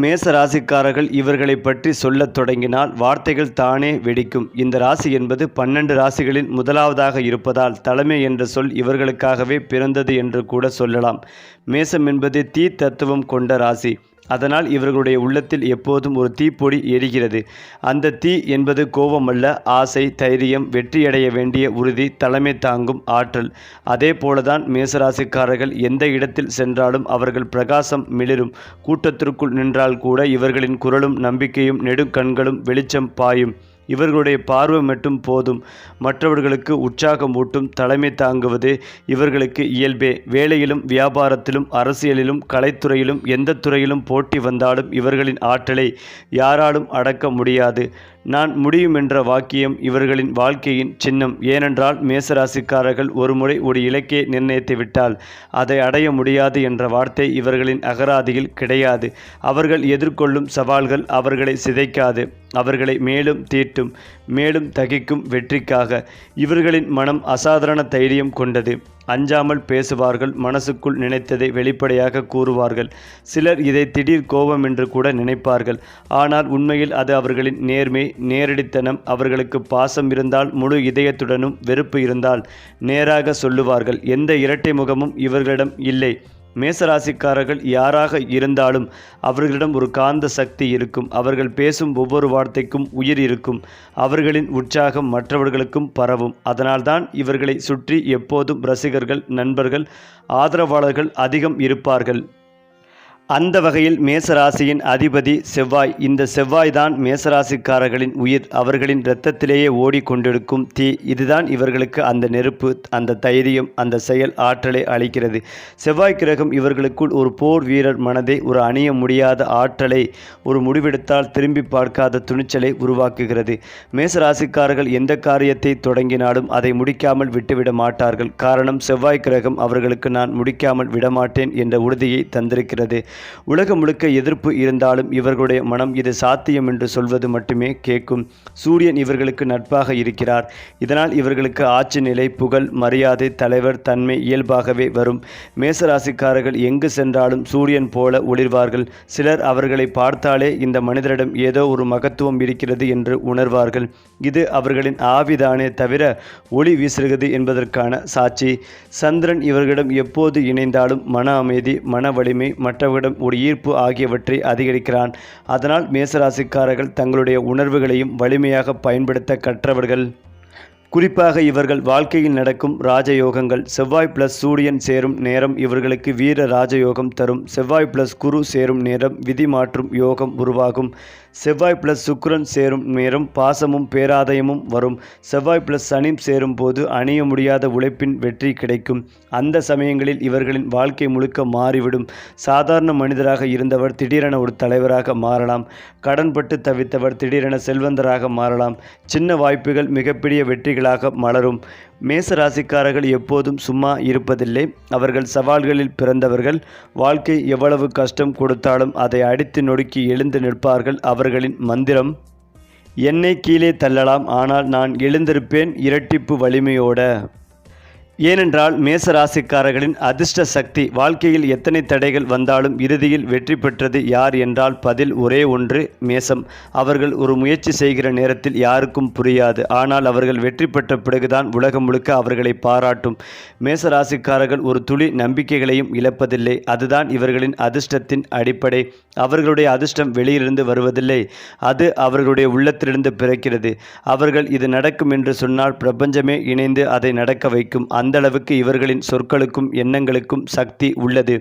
மேச ராசிக்காரர்கள் இவர்களை பற்றி சொல்லத் தொடங்கினால் வார்த்தைகள் தானே வெடிக்கும். இந்த ராசி என்பது பன்னெண்டு ராசிகளில் முதலாவதாக இருப்பதால் தலைமை என்ற சொல் இவர்களுக்காகவே பிறந்தது என்று கூட சொல்லலாம். மேசம் என்பது தீ தத்துவம் கொண்ட ராசி. அதனால் இவர்களுடைய உள்ளத்தில் எப்போதும் ஒரு தீப்பொடி எரிகிறது. அந்த தீ என்பது கோபமல்ல ஆசை தைரியம் வெற்றியடைய வேண்டிய உறுதி தலைமை தாங்கும் ஆற்றல். அதே போலதான் மேசராசிக்காரர்கள் எந்த இடத்தில் சென்றாலும் அவர்கள் பிரகாசம் மிளிரும். கூட்டத்திற்குள் நின்றால் கூட இவர்களின் குரலும் நம்பிக்கையும் நெடுங்கண்களும் வெளிச்சம் பாயும். இவர்களுடைய பார்வை மட்டும் போதும். மற்றவர்களுக்கு உற்சாகம் ஊட்டும் தலைமை தாங்குவது இவர்களுக்கு இயல்பே. வேலையிலும் வியாபாரத்திலும் அரசியலிலும் கலைத்துறையிலும் எந்த துறையிலும் போட்டி வந்தாலும் இவர்களின் ஆற்றலை யாராலும் அடக்க முடியாது. நான் முடியும் என்ற வாக்கியம் இவர்களின் வாழ்க்கையின் சின்னம். ஏனென்றால் மேசராசிக்காரர்கள் ஒருமுறை ஒரு இலக்கை நிர்ணயித்து விட்டால் அதை அடைய முடியாது என்ற வார்த்தை இவர்களின் அகராதியில் கிடையாது. அவர்கள் எதிர்கொள்ளும் சவால்கள் அவர்களை சிதைக்காது. அவர்களை மேலும் தீட்டும் மேலும் தகிக்கும் வெற்றிக்காக. இவர்களின் மனம் அசாதாரண தைரியம் கொண்டது. அஞ்சாமல் பேசுவார்கள் மனசுக்குள் நினைத்ததை வெளிப்படையாக கூறுவார்கள். சிலர் இதை திடீர் கோபம் என்று கூட நினைப்பார்கள். ஆனால் உண்மையில் அது அவர்களின் நேர்மை நேரடித்தனம் அவர்களுக்கு பாசம் இருந்தால் முழு இதயத்துடனும் வெறுப்பு இருந்தால் நேராக சொல்லுவார்கள். எந்த இரட்டை முகமும் இவர்களிடம் இல்லை. மேசராசிக்காரர்கள் யாராக இருந்தாலும் அவர்களிடம் ஒரு காந்த சக்தி இருக்கும். அவர்கள் பேசும் ஒவ்வொரு வார்த்தைக்கும் உயிர் இருக்கும். அவர்களின் உற்சாகம் மற்றவர்களுக்கும் பரவும். அதனால்தான் இவர்களை சுற்றி எப்போதும் ரசிகர்கள் நண்பர்கள் ஆதரவாளர்கள் அதிகம் இருப்பார்கள். அந்த வகையில் மேசராசியின் அதிபதி செவ்வாய். இந்த செவ்வாய்தான் மேசராசிக்காரர்களின் உயிர். அவர்களின் இரத்தத்திலேயே ஓடிக்கொண்டிருக்கும் தீ. இதுதான் இவர்களுக்கு அந்த நெருப்பு அந்த தைரியம் அந்த செயல் ஆற்றலை அளிக்கிறது. செவ்வாய் கிரகம் இவர்களுக்குள் ஒரு போர் வீரர் மனதை ஒரு அணிய முடியாத ஆற்றலை ஒரு முடிவெடுத்தால் திரும்பி பார்க்காத துணிச்சலை உருவாக்குகிறது. மேசராசிக்காரர்கள் எந்த காரியத்தை தொடங்கினாலும் அதை முடிக்காமல் விட்டுவிட மாட்டார்கள். காரணம் செவ்வாய் கிரகம் அவர்களுக்கு நான் முடிக்காமல் விடமாட்டேன் என்ற உறுதியை தந்திருக்கிறது. உலகம் முழுக்க எதிர்ப்பு இருந்தாலும் இவர்களுடைய மனம் இது சாத்தியம் என்று சொல்வது மட்டுமே கேட்கும். சூரியன் இவர்களுக்கு நட்பாக இருக்கிறார். இதனால் இவர்களுக்கு ஆட்சி நிலை புகழ் மரியாதை தலைவர் தன்மை இயல்பாகவே வரும். மேசராசிக்காரர்கள் எங்கு சென்றாலும் சூரியன் போல ஒளிர்வார்கள். சிலர் அவர்களை பார்த்தாலே இந்த மனிதரிடம் ஏதோ ஒரு மகத்துவம் இருக்கிறது என்று உணர்வார்கள். இது அவர்களின் ஆவிதானே தவிர ஒளி வீசுகிறது என்பதற்கான சாட்சி. சந்திரன் இவர்களிடம் எப்போது இணைந்தாலும் மன அமைதி மன வலிமை மற்றவர்கள் ஏற்படும் ஒரு ஈர்ப்பு ஆகியவற்றை அதிகரிக்கிறான். அதனால் மேசராசிக்காரர்கள் தங்களுடைய உணர்வுகளையும் வலிமையாக பயன்படுத்த கற்றவர்கள். குறிப்பாக இவர்கள் வாழ்க்கையில் நடக்கும் ராஜயோகங்கள். செவ்வாய் பிளஸ் சூரியன் சேரும் நேரம் இவர்களுக்கு வீர ராஜயோகம் தரும். செவ்வாய் பிளஸ் குரு சேரும் நேரம் விதி மாற்றும் யோகம் உருவாகும். செவ்வாய் பிளஸ் சுக்கரன் சேரும் நேரம் பாசமும் பேராதயமும் வரும். செவ்வாய் பிளஸ் சனி சேரும் போது அணிய முடியாத உழைப்பின் வெற்றி கிடைக்கும். அந்த சமயங்களில் இவர்களின் வாழ்க்கை முழுக்க மாறிவிடும். சாதாரண மனிதராக இருந்தவர் திடீரென ஒரு தலைவராக மாறலாம். கடன்பட்டு தவித்தவர் திடீரென செல்வந்தராக மாறலாம். சின்ன வாய்ப்புகள் மிகப்பெரிய வெற்றிகளாக மலரும். மேச ராசிக்காரர்கள் எப்போதும் சும்மா இருப்பதில்லை. அவர்கள் சவால்களில் பிறந்தவர்கள். வாழ்க்கை எவ்வளவு கஷ்டம் கொடுத்தாலும் அதை அடித்து நொடுக்கி எழுந்து நிற்பார்கள் அவர்களின் மந்திரம். என்னை கீழே தள்ளலாம் ஆனால் நான் எழுந்திருப்பேன் இரட்டிப்பு வலிமையோட. ஏனென்றால் மேச ராசிக்காரர்களின் அதிர்ஷ்ட சக்தி வாழ்க்கையில் எத்தனை தடைகள் வந்தாலும் இறுதியில் வெற்றி பெற்றது யார் என்றால் பதில் ஒரே ஒன்று மேசம். அவர்கள் ஒரு முயற்சி செய்கிற நேரத்தில் யாருக்கும் புரியாது. ஆனால் அவர்கள் வெற்றி பெற்ற பிறகுதான் உலகம் முழுக்க அவர்களை பாராட்டும். மேச ராசிக்காரர்கள் ஒரு துளி நம்பிக்கைகளையும் இழப்பதில்லை. அதுதான் இவர்களின் அதிர்ஷ்டத்தின் அடிப்படை. அவர்களுடைய அதிர்ஷ்டம் வெளியிலிருந்து வருவதில்லை. அது அவர்களுடைய உள்ளத்திலிருந்து பிறக்கிறது. அவர்கள் இது நடக்கும் என்று சொன்னால் பிரபஞ்சமே இணைந்து அதை நடக்க வைக்கும். அந்த அளவுக்கு இவர்களின் சொற்களுக்கும் எண்ணங்களுக்கும் சக்தி உள்ளது.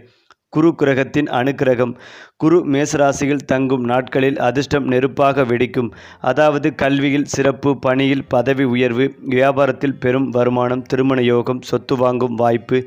குரு கிரகத்தின் அணுக்கிரகம் குரு மேசராசியில் தங்கும் நாட்களில் அதிர்ஷ்டம் நெருப்பாக வெடிக்கும். அதாவது கல்வியில் சிறப்பு பணியில் பதவி உயர்வு வியாபாரத்தில் பெரும் வருமானம் திருமண யோகம் சொத்து வாங்கும் வாய்ப்பு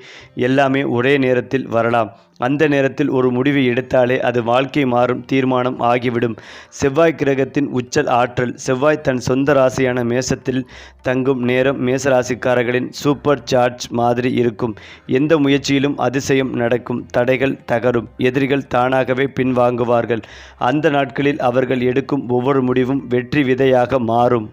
எல்லாமே ஒரே நேரத்தில் வரலாம். அந்த நேரத்தில் ஒரு முடிவை எடுத்தாலே அது வாழ்க்கை மாறும் தீர்மானம் ஆகிவிடும். செவ்வாய் கிரகத்தின் உச்சல் ஆற்றல் செவ்வாய் தன் சொந்த ராசியான மேசத்தில் தங்கும் நேரம் மேசராசிக்காரர்களின் சூப்பர் சார்ஜ் மாதிரி இருக்கும். எந்த முயற்சியிலும் அதிசயம் நடக்கும் தடைகள் தகரும் எதிரிகள் தானாகவே பின்வாங்குவார்கள். அந்த நாட்களில் அவர்கள் எடுக்கும் ஒவ்வொரு முடிவும் வெற்றி விதையாக மாறும்.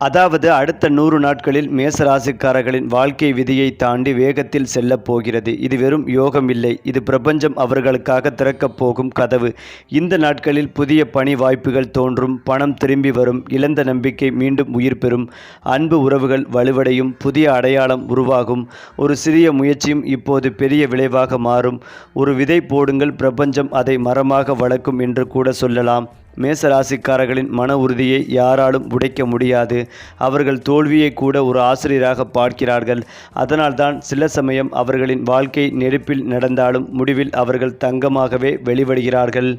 அதாவது அடுத்த நூறு நாட்களில் மேசராசிக்காரர்களின் வாழ்க்கை விதியை தாண்டி வேகத்தில் செல்லப் போகிறது. இது வெறும் யோகம் இல்லை. இது பிரபஞ்சம் அவர்களுக்காக திறக்கப் போகும் கதவு. இந்த நாட்களில் புதிய பணி வாய்ப்புகள் தோன்றும். பணம் திரும்பி வரும். இழந்த நம்பிக்கை மீண்டும் உயிர் பெறும். அன்பு உறவுகள் வலுவடையும். புதிய அடையாளம் உருவாகும். ஒரு சிறிய முயற்சியும் இப்போது பெரிய விளைவாக மாறும். ஒரு விதை போடுங்கள். பிரபஞ்சம் அதை மரமாக வளர்க்கும் என்று கூட சொல்லலாம். மேசராசிக்காரர்களின் மன உறுதியை யாராலும் உடைக்க முடியாது. அவர்கள் தோல்வியை கூட ஒரு ஆசிரியராக பார்க்கிறார்கள். அதனால்தான் சில சமயம் அவர்களின் வாழ்க்கை நெருப்பில் நடந்தாலும் முடிவில் அவர்கள் தங்கமாகவே வெளிவடுகிறார்கள்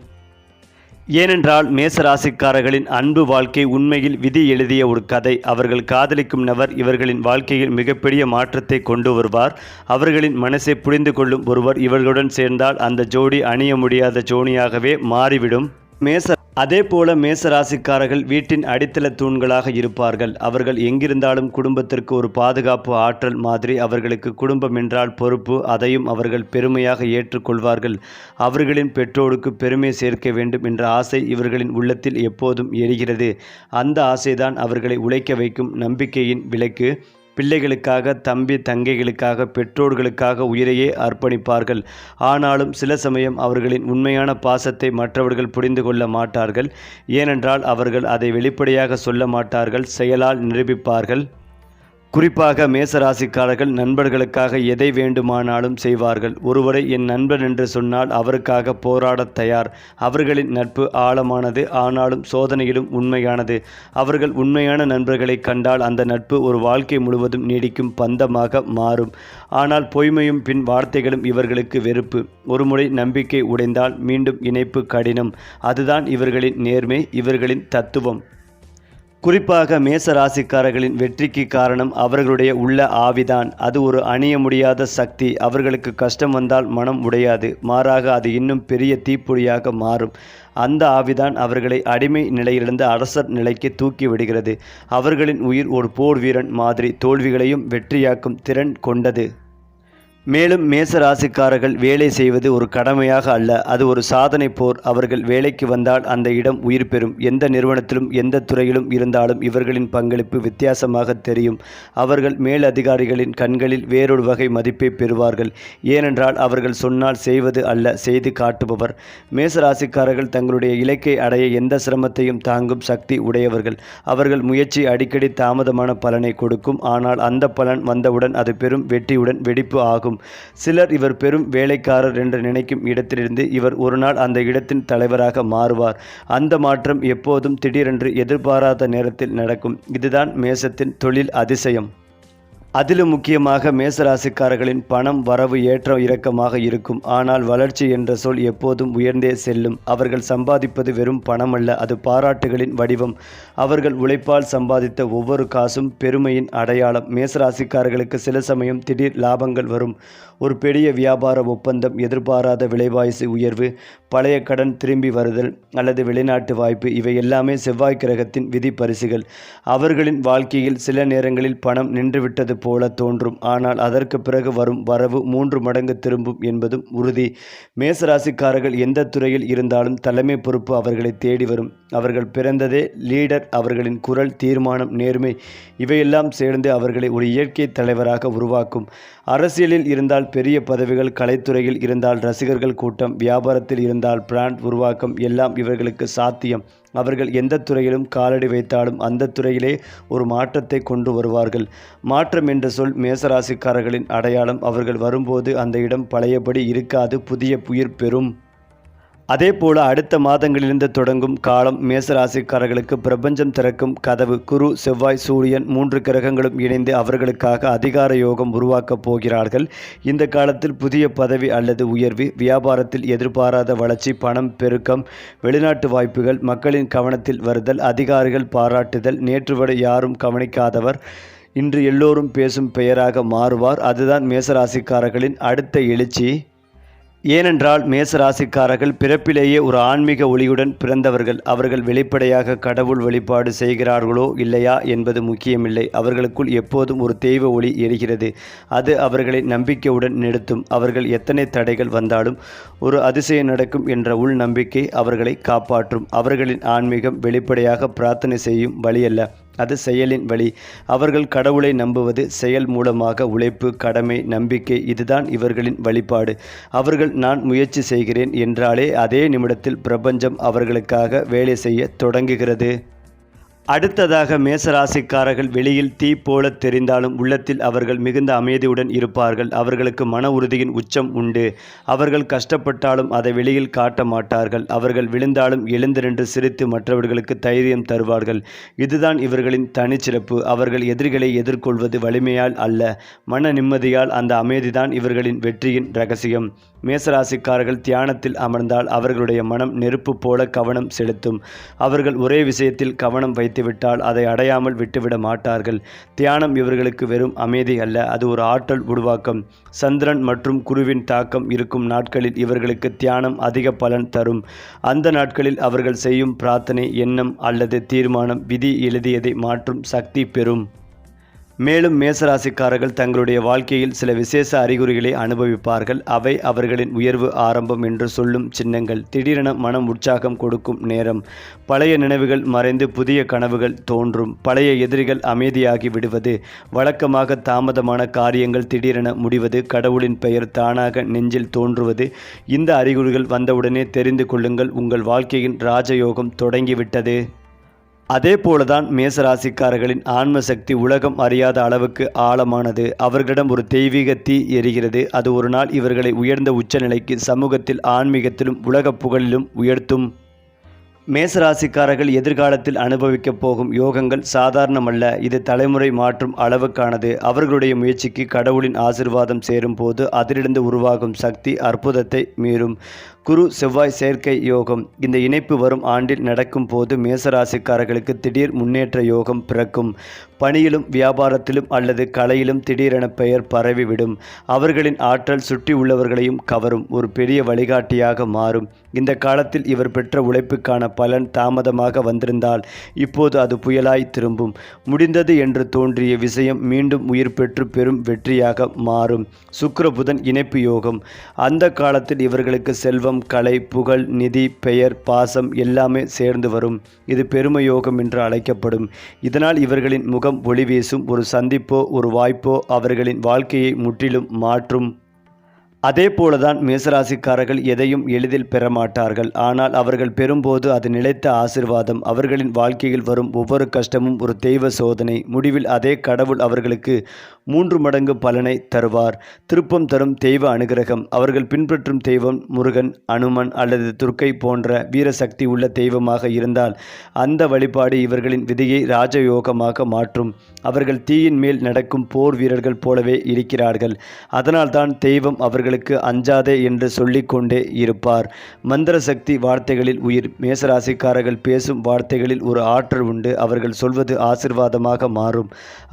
ஏனென்றால் மேசராசிக்காரர்களின் அன்பு வாழ்க்கை உண்மையில் விதி எழுதிய ஒரு கதை. அவர்கள் காதலிக்கும் நபர் இவர்களின் வாழ்க்கையில் மிகப்பெரிய மாற்றத்தை கொண்டு வருவார். அவர்களின் மனசை புரிந்து கொள்ளும் ஒருவர் இவர்களுடன் சேர்ந்தால் அந்த ஜோடி அணிய முடியாத ஜோனியாகவே மாறிவிடும். மேச அதே போல மேசராசிக்காரர்கள் வீட்டின் அடித்தள தூண்களாக இருப்பார்கள். அவர்கள் எங்கிருந்தாலும் குடும்பத்திற்கு ஒரு பாதுகாப்பு ஆற்றல் மாதிரி அவர்களுக்கு குடும்பம் என்றால் பொறுப்பு அதையும் அவர்கள் பெருமையாக ஏற்றுக்கொள்வார்கள். அவர்களின் பெற்றோருக்கு பெருமை சேர்க்க வேண்டும் என்ற ஆசை இவர்களின் உள்ளத்தில் எப்போதும் எரிகிறது அந்த ஆசைதான் அவர்களை உழைக்க வைக்கும் நம்பிக்கையின் விலைக்கு பிள்ளைகளுக்காக தம்பி தங்கைகளுக்காக பெற்றோர்களுக்காக உயிரையே அர்ப்பணிப்பார்கள். ஆனாலும் சில சமயம் அவர்களின் உண்மையான பாசத்தை மற்றவர்கள் புரிந்து கொள்ள மாட்டார்கள். ஏனென்றால் அவர்கள் அதை வெளிப்படையாக சொல்ல மாட்டார்கள் செயலால் நிரூபிப்பார்கள். குறிப்பாக மேசராசிக்காரர்கள் நண்பர்களுக்காக எதை வேண்டுமானாலும் செய்வார்கள். ஒருவரை என் நண்பன் என்று சொன்னால் அவருக்காக போராடத் தயார். அவர்களின் நட்பு ஆழமானது ஆனாலும் சோதனையிலும் உண்மையானது. அவர்கள் உண்மையான நண்பர்களை கண்டால் அந்த நட்பு ஒரு வாழ்க்கை முழுவதும் நீடிக்கும் பந்தமாக மாறும். ஆனால் பொய்மையும் பின் வார்த்தைகளும் இவர்களுக்கு வெறுப்பு. ஒருமுறை நம்பிக்கை உடைந்தால் மீண்டும் இணைப்பு கடினம். அதுதான் இவர்களின் நேர்மை இவர்களின் தத்துவம். குறிப்பாக மேச ராசிக்காரர்களின் வெற்றிக்கு காரணம் அவர்களுடைய உள்ள ஆவிதான். அது ஒரு அணிய முடியாத சக்தி. அவர்களுக்கு கஷ்டம் வந்தால் மனம் உடையாது. மாறாக அது இன்னும் பெரிய தீப்பொறியாக மாறும். அந்த ஆவிதான் அவர்களை அடிமை நிலையிலிருந்து அரசர் நிலைக்கு தூக்கி விடுகிறது. அவர்களின் உயிர் ஒரு போர் வீரன் மாதிரி. தோல்விகளையும் வெற்றியாக்கும் திறன் கொண்டது. மேலும் மேச ராசிக்காரர்கள் வேலை செய்வது ஒரு கடமையாக அல்ல. அது ஒரு சாதனை போர். அவர்கள் வேலைக்கு வந்தால் அந்த இடம் உயிர் பெறும். எந்த நிறுவனத்திலும் எந்த துறையிலும் இருந்தாலும் இவர்களின் பங்களிப்பு வித்தியாசமாக தெரியும். அவர்கள் மேலதிகாரிகளின் கண்களில் வேறொரு வகை மதிப்பை பெறுவார்கள். ஏனென்றால் அவர்கள் சொன்னால் செய்வது அல்ல செய்து காட்டுபவர். மேச ராசிக்காரர்கள் தங்களுடைய இலக்கை அடைய எந்த சிரமத்தையும் தாங்கும் சக்தி உடையவர்கள். அவர்கள் முயற்சி அடிக்கடி தாமதமான பலனை கொடுக்கும். ஆனால் அந்த பலன் வந்தவுடன் அது பெரும் வெற்றியுடன் வெடிப்பு ஆகும். சிலர் இவர் பெரும் வேலைக்காரர் என்று நினைக்கும் இடத்திலிருந்து இவர் ஒருநாள் அந்த இடத்தின் தலைவராக மாறுவார். அந்த மாற்றம் எப்போதும் திடீரென்று எதிர்பாராத நேரத்தில் நடக்கும். இதுதான் மேசத்தின் தொழில் அதிசயம். அதிலும் முக்கியமாக மேசராசிக்காரர்களின் பணம் வரவு ஏற்ற இறக்கமாக இருக்கும். ஆனால் வளர்ச்சி என்ற சொல் எப்போதும் உயர்ந்தே செல்லும். அவர்கள் சம்பாதிப்பது வெறும் பணமல்ல அது பாராட்டுகளின் வடிவம். அவர்கள் உழைப்பால் சம்பாதித்த ஒவ்வொரு காசும் பெருமையின் அடையாளம். மேசராசிக்காரர்களுக்கு சில சமயம் திடீர் லாபங்கள் வரும். ஒரு பெரிய வியாபார ஒப்பந்தம் எதிர்பாராத விலைவாசி உயர்வு பழைய கடன் திரும்பி வருதல் அல்லது வெளிநாட்டு வாய்ப்பு இவை எல்லாமே செவ்வாய் கிரகத்தின் விதி பரிசுகள். அவர்களின் வாழ்க்கையில் சில நேரங்களில் பணம் நின்றுவிட்டது போல தோன்றும். ஆனால் அதற்கு பிறகு வரும் வரவு மூன்று மடங்கு திரும்பும் என்பதும் உறுதி. மேசராசிக்காரர்கள் எந்த துறையில் இருந்தாலும் தலைமை பொறுப்பு அவர்களை தேடி வரும். அவர்கள் பிறந்ததே லீடர் அவர்களின் குரல் தீர்மானம் நேர்மை இவையெல்லாம் சேர்ந்து அவர்களை ஒரு இயற்கை தலைவராக உருவாக்கும். அரசியலில் இருந்தால் பெரிய பதவிகள் கலைத்துறையில் இருந்தால் ரசிகர்கள் கூட்டம் வியாபாரத்தில் இருந்தால் பிராண்ட் உருவாக்கம் எல்லாம் இவர்களுக்கு சாத்தியம். அவர்கள் எந்த துறையிலும் காலடி வைத்தாலும் அந்த துறையிலே ஒரு மாற்றத்தை கொண்டு வருவார்கள். மாற்றம் என்ற சொல் மேசராசிக்காரர்களின் அடையாளம். அவர்கள் வரும்போது அந்த இடம் பழையபடி இருக்காது புதிய புயிர் பெறும். அதே போல அடுத்த மாதங்களிலிருந்து தொடங்கும் காலம் மேசராசிக்காரர்களுக்கு பிரபஞ்சம் திறக்கும் கதவு குரு செவ்வாய் சூரியன் மூன்று கிரகங்களும் இணைந்து அவர்களுக்காக அதிகார யோகம் உருவாக்கப் போகிறார்கள். இந்த காலத்தில் புதிய பதவி அல்லது உயர்வு வியாபாரத்தில் எதிர்பாராத வளர்ச்சி பணம் பெருக்கம் வெளிநாட்டு வாய்ப்புகள் மக்களின் கவனத்தில் வருதல் அதிகாரிகள் பாராட்டுதல் நேற்று வரை யாரும் கவனிக்காதவர் இன்று எல்லோரும் பேசும் பெயராக மாறுவார். அதுதான் மேசராசிக்காரர்களின் அடுத்த எழுச்சி. ஏனென்றால் மேசராசிக்காரர்கள் பிறப்பிலேயே ஒரு ஆன்மீக ஒளியுடன் பிறந்தவர்கள். அவர்கள் வெளிப்படையாக கடவுள் வழிபாடு செய்கிறார்களோ இல்லையா என்பது முக்கியமில்லை. அவர்களுக்குள் எப்போதும் ஒரு தெய்வ ஒளி எரிகிறது. அது அவர்களை நம்பிக்கையுடன் நிறுத்தும். அவர்கள் எத்தனை தடைகள் வந்தாலும் ஒரு அதிசயம் நடக்கும் என்ற உள் நம்பிக்கை அவர்களை காப்பாற்றும். அவர்களின் ஆன்மீகம் வெளிப்படையாக பிரார்த்தனை செய்யும் வழியல்ல. அது செயலின் வழி. அவர்கள் கடவுளை நம்புவது செயல் மூலமாக உழைப்பு கடமை நம்பிக்கை இதுதான் இவர்களின் வழிபாடு. அவர்கள் நான் முயற்சி செய்கிறேன் என்றாலே அதே நிமிடத்தில் பிரபஞ்சம் அவர்களுக்காக வேலை செய்ய தொடங்குகிறது. அடுத்ததாக மேசராசிக்காரர்கள் வெளியில் தீ போல தெரிந்தாலும் உள்ளத்தில் அவர்கள் மிகுந்த அமைதியுடன் இருப்பார்கள். அவர்களுக்கு மன உறுதியின் உச்சம் உண்டு. அவர்கள் கஷ்டப்பட்டாலும் அதை வெளியில் காட்ட மாட்டார்கள். அவர்கள் விழுந்தாலும் எழுந்து நின்று சிரித்து மற்றவர்களுக்கு தைரியம் தருவார்கள். இதுதான் இவர்களின் தனிச்சிறப்பு. அவர்கள் எதிரிகளை எதிர்கொள்வது வலிமையால் அல்ல. மன நிம்மதியால் அந்த அமைதிதான் இவர்களின் வெற்றியின் ரகசியம். மேசராசிக்காரர்கள் தியானத்தில் அமர்ந்தால் அவர்களுடைய மனம் நெருப்பு போல கவனம் செலுத்தும். அவர்கள் ஒரே விஷயத்தில் கவனம் வைத்து விட்டால் அதை அடையாமல் விட்டுவிட மாட்டார்கள். தியானம் இவர்களுக்கு வெறும் அமைதி அல்ல அது ஒரு ஆற்றல் உருவாக்கம். சந்திரன் மற்றும் குருவின் தாக்கம் இருக்கும் நாட்களில் இவர்களுக்கு தியானம் அதிக பலன் தரும். அந்த நாட்களில் அவர்கள் செய்யும் பிரார்த்தனை எண்ணம் அல்லது தீர்மானம் விதி எழுதியதை மாற்றும் சக்தி பெறும். மேலும் மேசராசிக்காரர்கள் தங்களுடைய வாழ்க்கையில் சில விசேஷ அறிகுறிகளை அனுபவிப்பார்கள். அவை அவர்களின் உயர்வு ஆரம்பம் என்று சொல்லும் சின்னங்கள். திடீரென மனம் உற்சாகம் கொடுக்கும் நேரம். பழைய நினைவுகள் மறைந்து புதிய கனவுகள் தோன்றும். பழைய எதிரிகள் அமைதியாகி விடுவது. வழக்கமாக தாமதமான காரியங்கள் திடீரென முடிவது. கடவுளின் பெயர் தானாக நெஞ்சில் தோன்றுவது. இந்த அறிகுறிகள் வந்தவுடனே தெரிந்து கொள்ளுங்கள். உங்கள் வாழ்க்கையின் ராஜயோகம் தொடங்கிவிட்டது. அதே போலதான் மேசராசிக்காரர்களின் ஆன்ம சக்தி உலகம் அறியாத அளவுக்கு ஆழமானது. அவர்களிடம் ஒரு தெய்வீக தீ எரிகிறது. அது ஒரு நாள் இவர்களை உயர்ந்த உச்சநிலைக்கு சமூகத்தில் ஆன்மீகத்திலும் உலகப் புகழிலும் உயர்த்தும். மேசராசிக்காரர்கள் எதிர்காலத்தில் அனுபவிக்கப் போகும் யோகங்கள் சாதாரணமல்ல. இது தலைமுறை மாற்றும் அளவுக்கானது. அவர்களுடைய முயற்சிக்கு கடவுளின் ஆசிர்வாதம் சேரும் போது அதிலிருந்து உருவாகும் சக்தி அற்புதத்தை மீறும். குரு செவ்வாய் செயற்கை யோகம். இந்த இணைப்பு வரும் ஆண்டில் நடக்கும் போது மேசராசிக்காரர்களுக்கு திடீர் முன்னேற்ற யோகம் பிறக்கும். பணியிலும் வியாபாரத்திலும் அல்லது கலையிலும் திடீரென பெயர் பரவிவிடும். அவர்களின் ஆற்றல் சுற்றி உள்ளவர்களையும் கவரும். ஒரு பெரிய வழிகாட்டியாக மாறும். இந்த காலத்தில் இவர் பெற்ற உழைப்புக்கான பலன் தாமதமாக வந்திருந்தால் இப்போது அது புயலாய் திரும்பும். முடிந்தது என்று தோன்றிய விஷயம் மீண்டும் உயிர் பெற்று பெரும் வெற்றியாக மாறும். சுக்கிர புதன் இணைப்பு யோகம். அந்த காலத்தில் இவர்களுக்கு செல்வம் கலை புகழ் நிதி பெயர் பாசம் எல்லாமே சேர்ந்து வரும். இது பெருமை யோகம் என்று அழைக்கப்படும். இதனால் இவர்களின் முகம் ஒளி வீசும் ஒரு சந்திப்போ ஒரு வாய்ப்போ அவர்களின் வாழ்க்கையை முற்றிலும் மாற்றும். அதே போலதான் மேசராசிக்காரர்கள் எதையும் எளிதில் பெற மாட்டார்கள் ஆனால் அவர்கள் பெறும்போது அது நிலைத்த ஆசிர்வாதம். அவர்களின் வாழ்க்கையில் வரும் ஒவ்வொரு கஷ்டமும் ஒரு தெய்வ சோதனை. முடிவில் அதே கடவுள் அவர்களுக்கு மூன்று மடங்கு பலனை தருவார். திருப்பம் தரும் தெய்வ அனுகிரகம். அவர்கள் பின்பற்றும் தெய்வம் முருகன் அனுமன் அல்லது துர்க்கை போன்ற வீரசக்தி உள்ள தெய்வமாக இருந்தால் அந்த வழிபாடு இவர்களின் விதியை ராஜயோகமாக மாற்றும். அவர்கள் தீயின் மேல் நடக்கும் போர் வீரர்கள் போலவே இருக்கிறார்கள். அதனால்தான் தெய்வம் அவர்களுக்கு அஞ்சாதே என்று சொல்லிக்கொண்டே இருப்பார். மந்திர சக்தி வார்த்தைகளில் உயிர். மேசராசிக்காரர்கள் பேசும் வார்த்தைகளில் ஒரு ஆற்றல் உண்டு. அவர்கள் சொல்வது ஆசிர்வாதமாக மாறும்.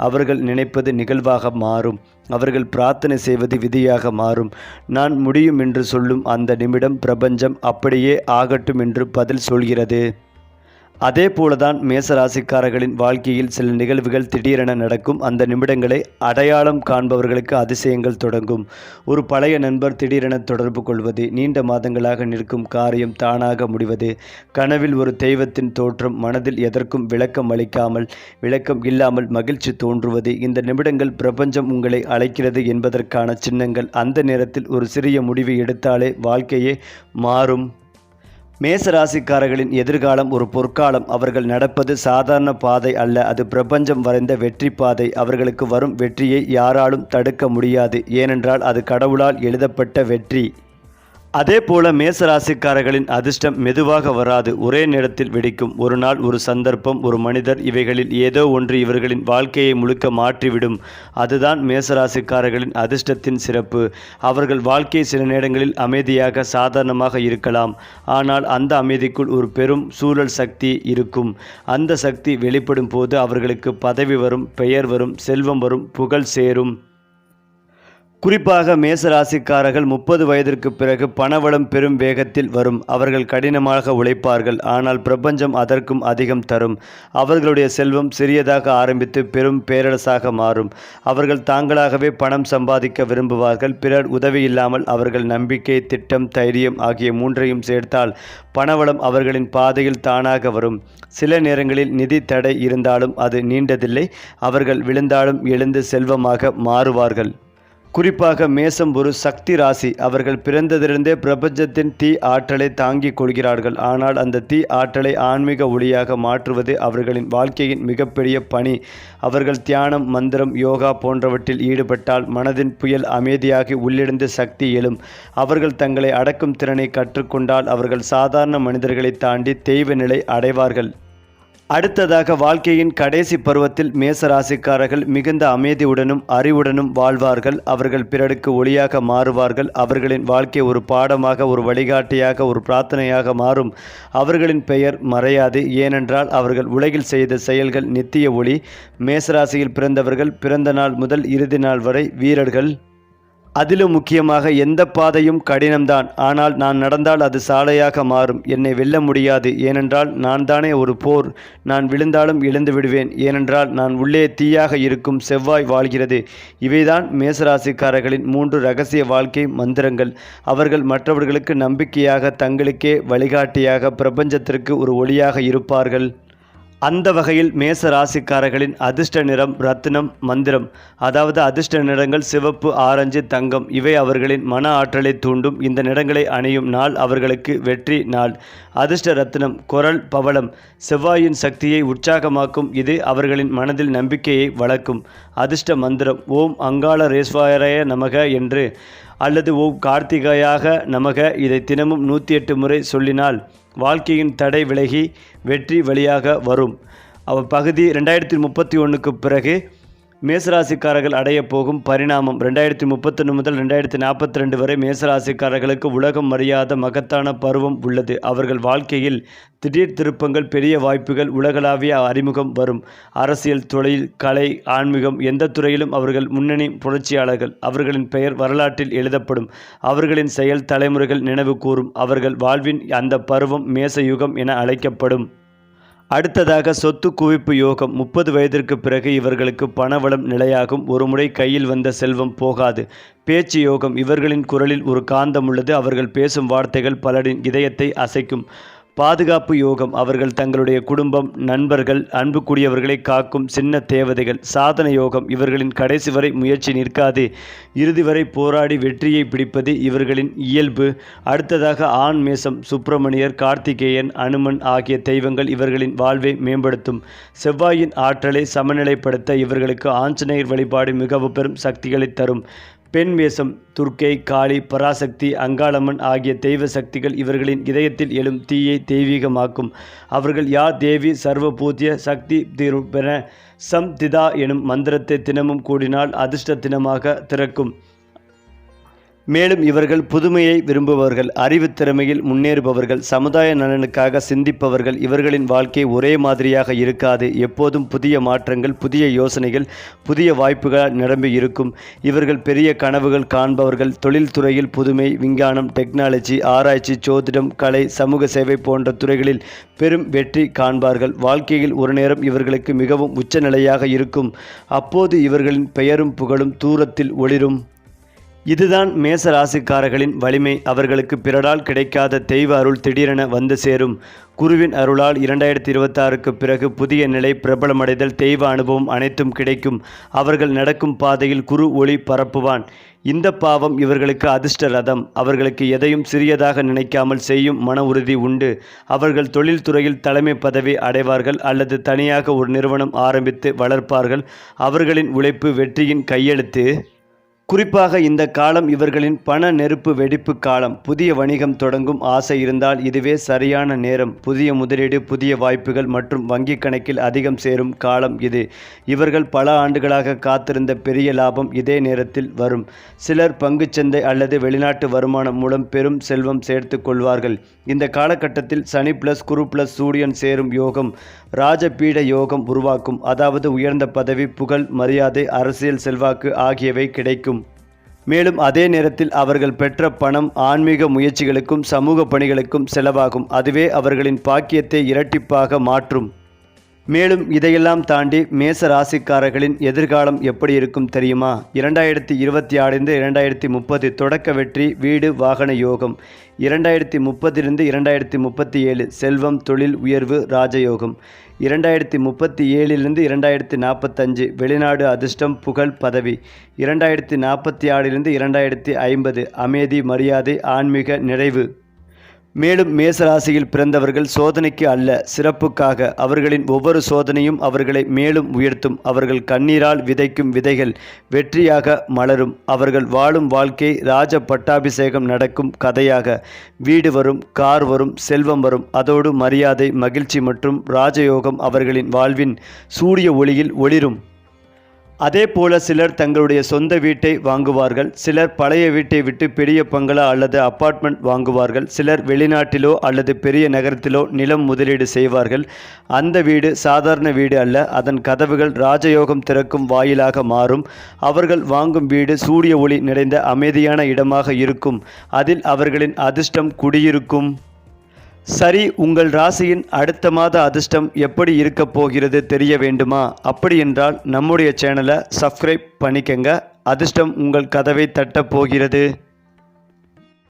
அவர்கள் நினைப்பது நிகழ்வாக மாறும். அவர்கள் பிரார்த்தனை செய்வது விதியாக மாறும். நான் முடியும் என்று சொல்லும் அந்த நிமிடம் பிரபஞ்சம் அப்படியே ஆகட்டும் என்று பதில் சொல்கிறது. அதே போலதான் மேசராசிக்காரர்களின் வாழ்க்கையில் சில நிகழ்வுகள் திடீரென நடக்கும். அந்த நிமிடங்களை அடையாளம் காண்பவர்களுக்கு அதிசயங்கள் தொடங்கும். ஒரு பழைய நண்பர் திடீரென தொடர்பு கொள்வது நீண்ட மாதங்களாக நிற்கும் காரியம் தானாக முடிவது கனவில் ஒரு தெய்வத்தின் தோற்றம் மனதில் எதற்கும் விளக்கம் அளிக்காமல் விளக்கம் இல்லாமல் மகிழ்ச்சி தோன்றுவது இந்த நிமிடங்கள் பிரபஞ்சம் உங்களை அழைக்கிறது என்பதற்கான சின்னங்கள். அந்த நேரத்தில் ஒரு சிறிய முடிவை எடுத்தாலே வாழ்க்கையே மாறும். மேசராசிக்காரர்களின் எதிர்காலம் ஒரு பொற்காலம். அவர்கள் நடப்பது சாதாரண பாதை அல்ல. அது பிரபஞ்சம் வரைந்த வெற்றி பாதை. அவர்களுக்கு வரும் வெற்றியை யாராலும் தடுக்க முடியாது. ஏனென்றால் அது கடவுளால் எழுதப்பட்ட வெற்றி. அதே போல மேசராசிக்காரர்களின் அதிர்ஷ்டம் மெதுவாக வராது. ஒரே நேரத்தில் வெடிக்கும். ஒரு நாள் ஒரு சந்தர்ப்பம் ஒரு மனிதர் இவைகளில் ஏதோ ஒன்று இவர்களின் வாழ்க்கையை முழுக்க மாற்றிவிடும். அதுதான் மேசராசிக்காரர்களின் அதிர்ஷ்டத்தின் சிறப்பு. அவர்கள் வாழ்க்கை சில நேரங்களில் அமைதியாக சாதாரணமாக இருக்கலாம். ஆனால் அந்த அமைதிக்குள் ஒரு பெரும் சூழல் சக்தி இருக்கும். அந்த சக்தி வெளிப்படும் போது அவர்களுக்கு பதவி வரும் பெயர் வரும் செல்வம் வரும் புகழ் சேரும். குறிப்பாக மேச ராசிக்காரர்கள் முப்பது வயதிற்கு பிறகு பணவளம் பெரும் வேகத்தில் வரும். அவர்கள் கடினமாக உழைப்பார்கள். ஆனால் பிரபஞ்சம் அதற்கும் அதிகம் தரும். அவர்களுடைய செல்வம் சிறியதாக ஆரம்பித்து பெரும் பேரரசாக மாறும். அவர்கள் தாங்களாகவே பணம் சம்பாதிக்க விரும்புவார்கள். பிறர் உதவி இல்லாமல் அவர்கள் நம்பிக்கை திட்டம் தைரியம் ஆகிய மூன்றையும் சேர்த்தால் பணவளம் அவர்களின் பாதையில் தானாக வரும். சில நேரங்களில் நிதி தடை இருந்தாலும் அது நீண்டதில்லை. அவர்கள் விழுந்தாலும் எழுந்து செல்வமாக மாறுவார்கள். குறிப்பாக மேசம் ஒரு சக்தி ராசி. அவர்கள் பிறந்ததிலிருந்தே பிரபஞ்சத்தின் தீ ஆற்றலை தாங்கிக் கொள்கிறார்கள். ஆனால் அந்த தீ ஆற்றலை ஆன்மீக ஒளியாக மாற்றுவது அவர்களின் வாழ்க்கையின் மிகப்பெரிய பணி. அவர்கள் தியானம் மந்திரம் யோகா போன்றவற்றில் ஈடுபட்டால் மனதின் புயல் அமைதியாகி உள்ளிருந்து சக்தி எழும். அவர்கள் தங்களை அடக்கும் திறனை கற்றுக்கொண்டால் அவர்கள் சாதாரண மனிதர்களை தாண்டி தெய்வ நிலை அடைவார்கள். அடுத்ததாக வாழ்க்கையின் கடைசி பருவத்தில் மேச ராசிக்காரர்கள் மிகுந்த அமைதியுடனும் அறிவுடனும் வாழ்வார்கள். அவர்கள் பிறருக்கு ஒளியாக மாறுவார்கள். அவர்களின் வாழ்க்கை ஒரு பாடமாக ஒரு வழிகாட்டியாக ஒரு பிரார்த்தனையாக மாறும். அவர்களின் பெயர் மறையாது. ஏனென்றால் அவர்கள் உலகில் செய்த செயல்கள் நித்திய ஒளி. மேசராசியில் பிறந்தவர்கள் பிறந்த நாள் முதல் இறுதி நாள் வரை வீரர்கள். அதிலும் முக்கியமாக எந்த பாதையும் கடினம்தான். ஆனால் நான் நடந்தால் அது சாலையாக மாறும். என்னை வெல்ல முடியாது. ஏனென்றால் நான் தானே ஒரு போர். நான் விழுந்தாலும் இழந்து விடுவேன். ஏனென்றால் நான் உள்ளே தீயாக இருக்கும் செவ்வாய் வாழ்கிறது. இவைதான் மேசராசிக்காரர்களின் மூன்று ரகசிய வாழ்க்கை மந்திரங்கள். அவர்கள் மற்றவர்களுக்கு நம்பிக்கையாக தங்களுக்கே வழிகாட்டியாக பிரபஞ்சத்திற்கு ஒரு ஒளியாக இருப்பார்கள். அந்த வகையில் மேச ராசிக்காரர்களின் அதிர்ஷ்ட நிறம் ரத்தினம் மந்திரம் அதாவது அதிர்ஷ்ட நிறங்கள் சிவப்பு ஆரஞ்சு தங்கம் இவை அவர்களின் மன ஆற்றலை தூண்டும். இந்த நிறங்களை அணியும் நாள் அவர்களுக்கு வெற்றி நாள். அதிர்ஷ்ட ரத்தினம் குரல் பவளம் செவ்வாயின் சக்தியை உற்சாகமாக்கும். இது அவர்களின் மனதில் நம்பிக்கையை வளர்க்கும். அதிர்ஷ்ட மந்திரம் ஓம் அங்காள ரேஸ்வாயரய நமக என்று அல்லது ஓம் கார்த்திகையாக நமக இதை தினமும் நூற்றி எட்டு முறை சொல்லினால் வாழ்க்கையின் தடை விலகி வெற்றி வழியாக வரும். அவ பகுதி ரெண்டாயிரத்தி முப்பத்தி ஒன்றுக்கு பிறகு மேசராசிக்காரர்கள் அடைய போகும் பரிணாமம். ரெண்டாயிரத்தி முப்பத்தொன்று முதல் ரெண்டாயிரத்தி நாற்பத்தி ரெண்டு வரை மேசராசிக்காரர்களுக்கு உலகம் அறியாத மகத்தான பருவம் உள்ளது. அவர்கள் வாழ்க்கையில் திடீர் திருப்பங்கள் பெரிய வாய்ப்புகள் உலகளாவிய அறிமுகம் வரும். அரசியல் தொழில் கலை ஆன்மீகம் எந்த துறையிலும் அவர்கள் முன்னணி புரட்சியாளர்கள். அவர்களின் பெயர் வரலாற்றில் எழுதப்படும். அவர்களின் செயல் தலைமுறைகள் நினைவு கூறும். அவர்கள் வாழ்வின் அந்த பருவம் மேச யுகம் என அழைக்கப்படும். அடுத்ததாக சொத்து குவிப்பு யோகம். முப்பது வயதிற்கு பிறகு இவர்களுக்கு பணவளம் நிலையாகும். ஒருமுறை கையில் வந்த செல்வம் போகாது. பேச்சு யோகம். இவர்களின் குரலில் ஒரு காந்தம் உள்ளது. அவர்கள் பேசும் வார்த்தைகள் பலரின் இதயத்தை அசைக்கும். பாதுகாப்பு யோகம். அவர்கள் தங்களுடைய குடும்பம் நண்பர்கள் அன்புக்குரியவர்களை காக்கும் சின்ன தேவதைகள். சாதன யோகம். இவர்களின் கடைசி வரை முயற்சி நிற்காது. இறுதி வரை போராடி வெற்றியை பிடிப்பது இவர்களின் இயல்பு. அடுத்ததாக ஆண் மேசம் சுப்பிரமணியர் கார்த்திகேயன் அனுமன் ஆகிய தெய்வங்கள் இவர்களின் வாழ்வை மேம்படுத்தும். செவ்வாயின் ஆற்றலை சமநிலைப்படுத்த இவர்களுக்கு ஆஞ்சநேயர் வழிபாடு மிகவும் பெரும் சக்திகளை தரும். பெண் வேஷம் துர்க்கை காளி பராசக்தி அங்காளம்மன் ஆகிய தெய்வ சக்திகள் இவர்களின் இதயத்தில் எழும் தீயை தெய்வீகமாக்கும். அவர்கள் யா தேவி சர்வ பூஜ்ய சக்தி திருப்பென சம் திதா எனும் மந்திரத்தை தினமும் கூடினால் அதிர்ஷ்ட தினமாக திறக்கும். மேலும் இவர்கள் புதுமையை விரும்புபவர்கள் அறிவு திறமையில் முன்னேறுபவர்கள் சமுதாய நலனுக்காக சிந்திப்பவர்கள் இவர்களின் வாழ்க்கை ஒரே மாதிரியாக இருக்காது. எப்போதும் புதிய மாற்றங்கள் புதிய யோசனைகள் புதிய வாய்ப்புகள் நிரம்பி இருக்கும். இவர்கள் பெரிய கனவுகள் காண்பவர்கள் தொழில்துறையில் புதுமை விஞ்ஞானம் டெக்னாலஜி ஆராய்ச்சி சோதிடம் கலை சமூக சேவை போன்ற துறைகளில் பெரும் வெற்றி காண்பார்கள். வாழ்க்கையில் ஒரு நேரம் இவர்களுக்கு மிகவும் உச்சநிலையாக இருக்கும். அப்போது இவர்களின் பெயரும் புகழும் தூரத்தில் ஒளிரும். இதுதான் மேச ராசிக்காரர்களின் வலிமை. அவர்களுக்கு பிறரால் கிடைக்காத தெய்வ அருள் திடீரென வந்து சேரும். குருவின் அருளால் இரண்டாயிரத்தி இருபத்தாறுக்கு பிறகு புதிய நிலை பிரபலமடைதல் தெய்வ அனுபவம் அனைத்தும் கிடைக்கும். அவர்கள் நடக்கும் பாதையில் குரு ஒளி பரப்புவான். இந்த பாவம் இவர்களுக்கு அதிர்ஷ்ட ரதம். அவர்களுக்கு எதையும் சிறியதாக நினைக்காமல் செய்யும் மன உறுதி உண்டு. அவர்கள் தொழில்துறையில் தலைமை பதவி அடைவார்கள் அல்லது தனியாக ஒரு நிறுவனம் ஆரம்பித்து வளர்ப்பார்கள். அவர்களின் உழைப்பு வெற்றியின் கையெழுத்து குறிப்பாக இந்த காலம் இவர்களின் பண நெருப்பு வெடிப்பு காலம். புதிய வணிகம் தொடங்கும் ஆசை இருந்தால் இதுவே சரியான நேரம். புதிய முதலீடு புதிய வாய்ப்புகள் மற்றும் வங்கிக் கணக்கில் அதிகம் சேரும் காலம் இது. இவர்கள் பல ஆண்டுகளாக காத்திருந்த பெரிய லாபம் இதே நேரத்தில் வரும். சிலர் பங்குச்சந்தை அல்லது வெளிநாட்டு வருமானம் மூலம் பெரும் செல்வம் சேர்த்து கொள்வார்கள். இந்த காலகட்டத்தில் சனி பிளஸ் குரு பிளஸ் சூரியன் சேரும் யோகம் ராஜபீட யோகம் உருவாக்கும். அதாவது உயர்ந்த பதவி புகழ் மரியாதை அரசியல் செல்வாக்கு ஆகியவை கிடைக்கும். மேலும் அதே நேரத்தில் அவர்கள் பெற்ற பணம் ஆன்மீக முயற்சிகளுக்கும் சமூக பணிகளுக்கும் செலவாகும். அதுவே அவர்களின் பாக்கியத்தை இரட்டிப்பாக மாற்றும். மேலும் இதையெல்லாம் தாண்டி மேச ராசிக்காரர்களின் எதிர்காலம் எப்படி இருக்கும் தெரியுமா? இரண்டாயிரத்தி இருபத்தி ஆறிலிருந்து இரண்டாயிரத்தி முப்பது தொடக்க வெற்றி வீடு வாகன யோகம். இரண்டாயிரத்தி முப்பதிலிருந்து இரண்டாயிரத்தி முப்பத்தி ஏழு செல்வம் தொழில் உயர்வு ராஜயோகம். இரண்டாயிரத்தி முப்பத்தி ஏழிலிருந்து இரண்டாயிரத்தி நாற்பத்தஞ்சு வெளிநாடு அதிர்ஷ்டம் புகழ் பதவி. இரண்டாயிரத்தி நாற்பத்தி ஆறிலிருந்து இரண்டாயிரத்தி ஐம்பது அமைதி மரியாதை ஆன்மீக நிறைவு. மேலும் மேசராசியில் பிறந்தவர்கள் சோதனைக்கு அல்ல சிறப்புக்காக. அவர்களின் ஒவ்வொரு சோதனையும் அவர்களை மேலும் உயர்த்தும். அவர்கள் கண்ணீரால் விதைக்கும் விதைகள் வெற்றியாக மலரும். அவர்கள் வாழும் வாழ்க்கை ராஜ பட்டாபிஷேகம் நடக்கும் கதையாக. வீடு வரும் கார் வரும் செல்வம் வரும். அதோடு மரியாதை மகிழ்ச்சி மற்றும் ராஜயோகம் அவர்களின் வாழ்வின் சூரிய ஒளியில் ஒளிரும். அதே போல சிலர் தங்களுடைய சொந்த வீட்டை வாங்குவார்கள். சிலர் பழைய வீட்டை விட்டு பெரிய பங்களா அல்லது அப்பார்ட்மெண்ட் வாங்குவார்கள். சிலர் வெளிநாட்டிலோ அல்லது பெரிய நகரத்திலோ நிலம் முதலீடு செய்வார்கள். அந்த வீடு சாதாரண வீடு அல்ல. அதன் கதவுகள் ராஜயோகம் திறக்கும் வாயிலாக மாறும். அவர்கள் வாங்கும் வீடு சூரிய ஒளி நிறைந்த அமைதியான இடமாக இருக்கும். அதில் அவர்களின் அதிர்ஷ்டம் குடியிருக்கும். சரி உங்கள் ராசியின் அடுத்த மாத அதிர்ஷ்டம் எப்படி இருக்கப் போகிறது தெரிய வேண்டுமா? அப்படி என்றால் நம்முடைய சேனலை சப்ஸ்கிரைப் பண்ணிக்கங்க. அதிர்ஷ்டம் உங்கள் கதவை தட்டப் போகிறது.